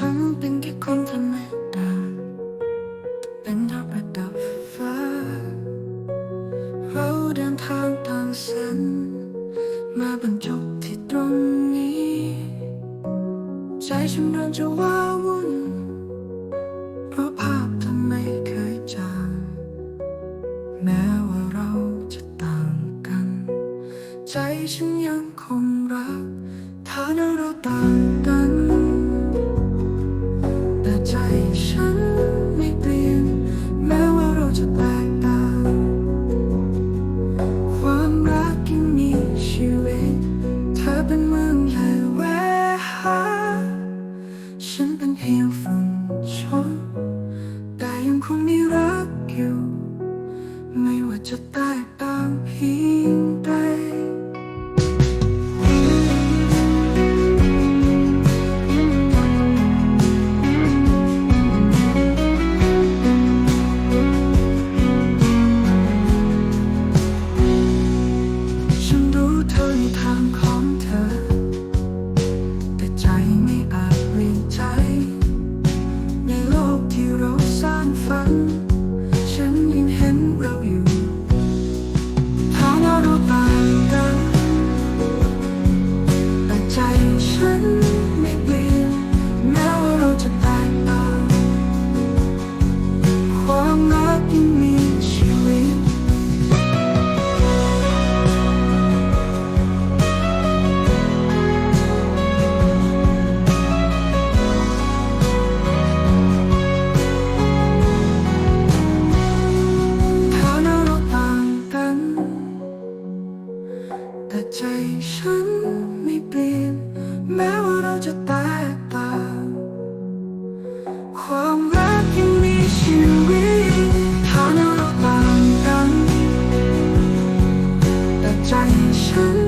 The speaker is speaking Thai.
ฉันเป็นแค่คนธรรมดาเป็นดาวประดับฟ้า เราเดินทางต่างเส้นมาบรรจบที่ตรงนี้ ใจฉันเริ่มจะว้าวุ่นเพราะภาพเธอไม่เคยจางแม้ว่าเราจะต่างกัน ใจฉันยังคงรักฐานะเราต่างกัน ไม่ว่าจะแตกต่างเพียงใดฉันรู้ทางของเธอแต่ใจไม่อาจเปลี่ยนใจ ในโลกที่เราสร้างฝัน will you. ใจฉันไม่เปลี่ยน แม้ว่าเราจะแตกต่าความรักยังมีชีวิตถ้าเราต่างกันแต่ใจฉัน